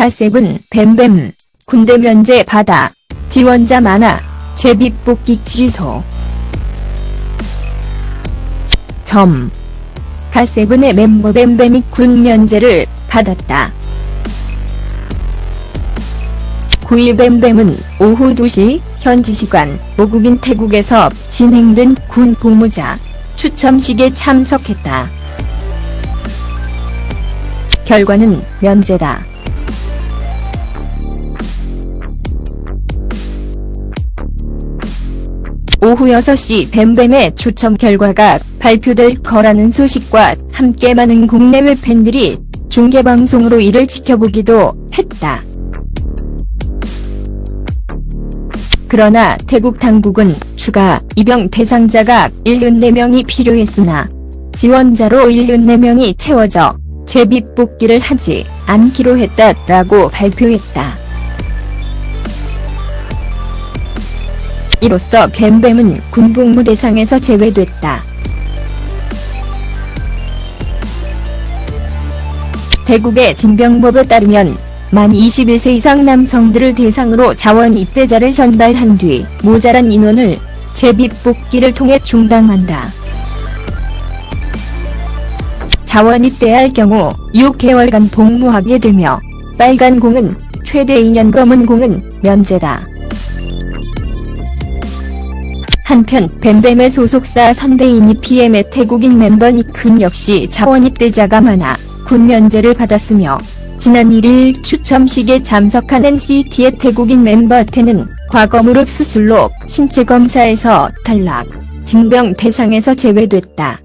가셉은 뱀뱀, 군대 면제 받아, 지원자 많아, 제비 뽑기 취소. 점. 가세븐의 멤버 뱀뱀이 군 면제를 받았다. 9일 뱀뱀은 오후 2시 현지 시간 모국인 태국에서 진행된 군 복무자 추첨식에 참석했다. 결과는 면제다. 오후 6시 뱀뱀의 추첨 결과가 발표될 거라는 소식과 함께 많은 국내외 팬들이 중계방송으로 이를 지켜보기도 했다. 그러나 태국 당국은 추가 입영 대상자가 74명이 필요했으나 지원자로 74명이 채워져 재비뽑기를 하지 않기로 했다라고 발표했다. 이로써 뱀뱀은 군복무 대상에서 제외됐다. 대국의 징병법에 따르면 만 21세 이상 남성들을 대상으로 자원 입대자를 선발한 뒤 모자란 인원을 재비뽑기를 통해 중당한다. 자원 입대할 경우 6개월간 복무하게 되며 빨간 공은 최대 2년 검은 공은 면제다. 한편 뱀뱀의 소속사 선대인이 PM의 태국인 멤버 니큰 역시 자원 입대자가 많아 군 면제를 받았으며 지난 1일 추첨식에 참석한 NCT의 태국인 멤버 태는 과거 무릎 수술로 신체 검사에서 탈락, 징병 대상에서 제외됐다.